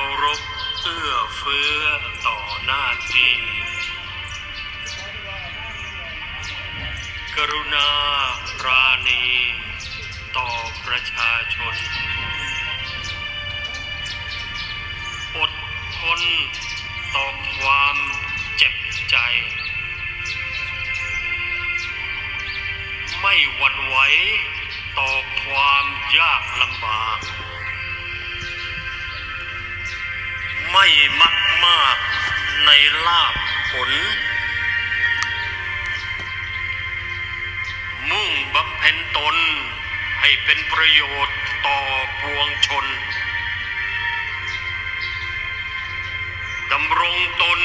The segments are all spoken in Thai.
ารพเอื้อเฟื้อต่อหน้าที่ กรุณาราณี ต่อประชาชน อดทนต่อความเจ็บใจ ไม่หวั่นไหวต่อความยากลำบาก ไม่มักมากในลาบผล มุ่งบำเพ็ญตนให้เป็นประโยชน์ต่อปวงชนดำรงตน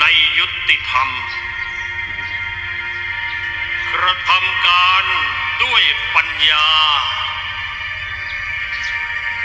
ในยุติธรรม กระทำการด้วยปัญญา